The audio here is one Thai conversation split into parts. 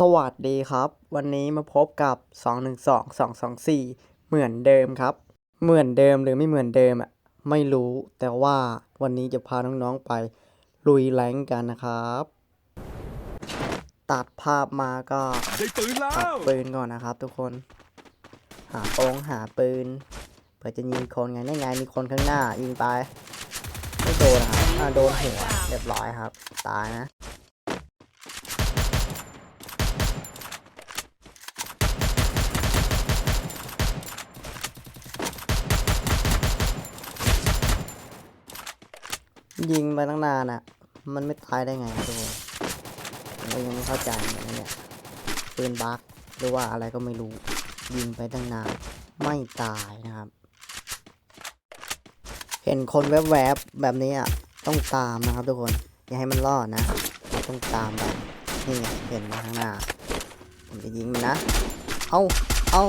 สวัสดีครับ วันนี้มาพบกับ 212 224 เหมือนเดิมครับ เหมือนเดิมหรือไม่เหมือนเดิมอะไม่รู้แต่ว่าวันนี้จะพาน้องๆไปลุยแรงกันนะครับ ตัดภาพมาก็ได้ปืนแล้ตัดวปืนก่อนนะครับ ทุกคน หาโองหาปืนเผื่อจะยิงคนไงนี่ไงมีคนข้างหน้ายิงไปไม่โดนนะครับอ่าโดนหัวเรียบร้อยครับ ตายนะ ยิงไปตั้งนานอะ มันไม่ตายได้ไงครับทุกคนผมก็ยังไม่เข้าใจเหมือนเนี่ยปืนบั๊กหรือว่าอะไรก็ไม่รู้ ยิงไปตั้งนาน ไม่ตายนะครับ เห็นคนแวบๆแบบนี้อะ ต้องตามนะครับทุกคน อย่าให้มันรอดนะ ต้องตามไปนี่ไงเห็นมาข้างหน้า ผมจะยิงมันนะ เอาเอา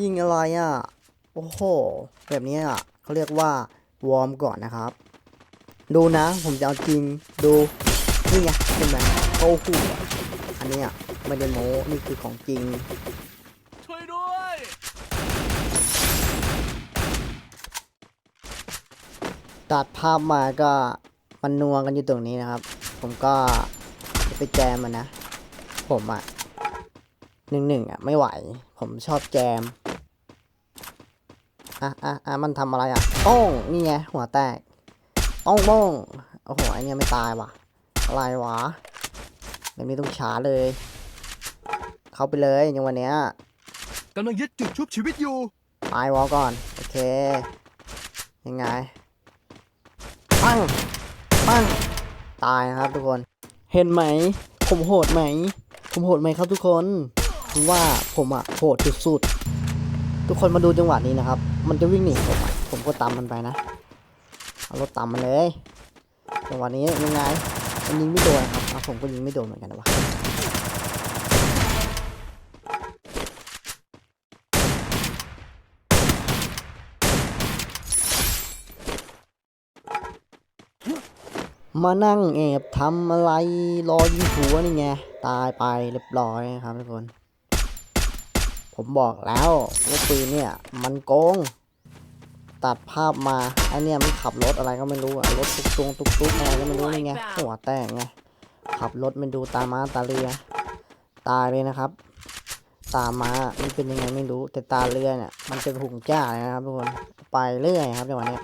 ยิงอะไรอะ โอ้โห แบบนี้อะเขาเรียกว่าวอร์มก่อนนะครับ ดูนะ ผมจะเอาจริงดูนี่ไงเห็นไหมโอ้โหอันนี้อะไม่ได้โม้นี่คือของจริงช่วยด้วยตัดภาพมาก็มันนัวกันอยู่ตรงนี้นะครับ ผมก็จะไปแจมมันนะ ผมอะหนึ่งหนึ่งอะไม่ไหว ผมชอบแจมอะอะอะมันทำอะไรอะโป้งนี่ไงหัวแตก โป้งโป้งโอ้โหไอเนี่ยไม่ตายว่ะ อะไรวะแบบนี้ต้องช้าเลย เข้าไปเลยอย่างวันเนี้ยกำลังยึดจุดชุบชีวิตอยู่ตายวอลก่อน โอเค ยังไง ปั้งปั้งตายนะครับทุกคน เห็นไหม ผมโหดไหม ผมโหดไหมครับทุกคนผมว่าผมอะโหดสุดๆ ทุกคนมาดูจังหวะนี้นะครับ มันจะวิ่งหนีผมอะผมก็ตามมันไปนะ เอารถตามมันเลยจังหวะนี้ยังไงมันยิงไม่โดนครับอะผมก็ยิงไม่โดนเหมือนกันนะวะมานั่งแอบทำอะไรรอยิงหัวนี่ไง ตายไปเรียบร้อยนะครับทุกคน ผมบอกแล้วว่าปืนเนี่ย มันโกง ตัดภาพมาไอเนี่ยมันขับรถอะไรก็ไม่รู้อะรถตุกตุงตุกตุกอะไรก็ไม่รู้นี่ไงหัวแตกไงขับรถมันดูตามาตาเรือตายเลยนะครับ ตามมามันเป็นยังไงไม่รู้แต่ตาเรือเนี่ยมันจะหุงจ้าเลยนะครับทุกคนไปเรื่อยครับจังหวะเนี้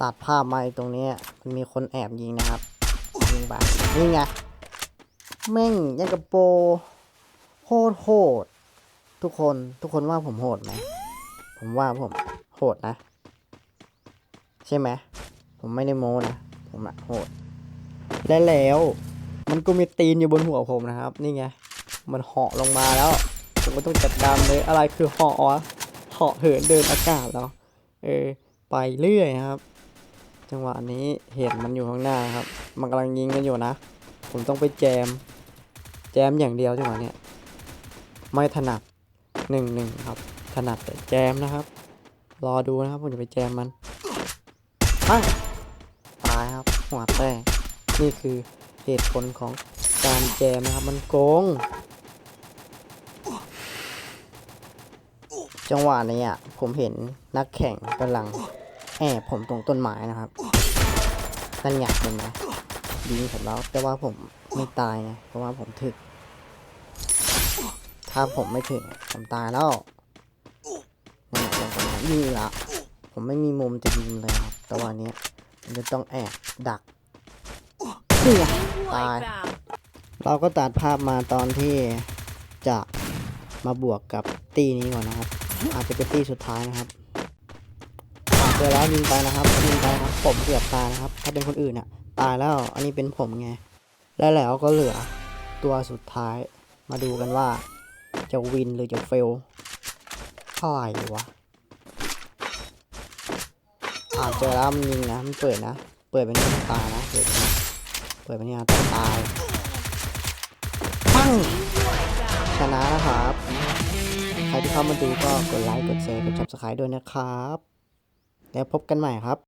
ตัดภาพมาตรงนี้มันมีคนแอบยิงนะครับยิงไปนี่ไงแม่งยังกับโปโคตรโหดทุกคนทุกคนว่าผมโหดไหมผมว่าผมโหดนะ ใช่ไหมผมไม่ได้โม้นะผมอะโหดและแล้ว มันก็มีตีนอยู่บนหัวผมนะครับ นี่ไงมันเหาะลงมาแล้ว ผมก็ต้องจัดการเลยอะไรคือเหาะเหาะเหินเดินอากาศแล้วเออไปเรื่อยนะครับ จังหวะนี้เห็นมันอยู่ข้างหน้าครับ มันกำลังยิงกันอยู่นะ ผมต้องไปแจม แจมอย่างเดียวจังหวะเนี้ยไม่ถนัดหนึ่งหนึ่งครับ ถนัดแต่แจมนะครับ รอดูนะครับผมจะไปแจมมัน ปั้งตายครับ หัวแตกนี่คือเหตุผลของการแจมนะครับ มันโกง จังหวะนี้อะผมเห็นนักแข่งกำลังแอบผมตรงต้นไม้นะครับนั่นไงเห็นไหมยิงผมแล้วแต่ว่าผมไม่ตายไงเพราะว่าผมถึก ถ้าผมไม่ถึงผมตายแล้วนั่นละตรงนั้นนี่ละ ผมไม่มีมุมจะยิงเลยครับแต่วันนี้มันจะต้องแอบดักนี่ไงตาย เราก็ตัดภาพมาตอนที่จะมาบวกกับตีนี้ก่อนนะครับ อาจจะเป็นตีสุดท้ายนะครับอ่าเจอแล้วยิงไปนะครับยิงไปนะครับผมเกือบตายนะครับ ถ้าเป็นคนอื่นอะตายแล้วอันนี้เป็นผมไงแล้วแล้วก็เหลือตัวสุดท้ายมาดูกันว่าจะวินหรือจะเฟลเท่าไหร่ดีวะ อ่าเจอแล้วมันยิงนะมันเปิดนะเปิดเป็นหน้าตายนะเปิดเป็นเปิดเป็นหน้าตาตายปังชนะนะครับใครที่เข้ามาดูก็กดไลค์กดแชร์กด subscribe ด้วยนะครับ แล้วพบกันใหม่ครับ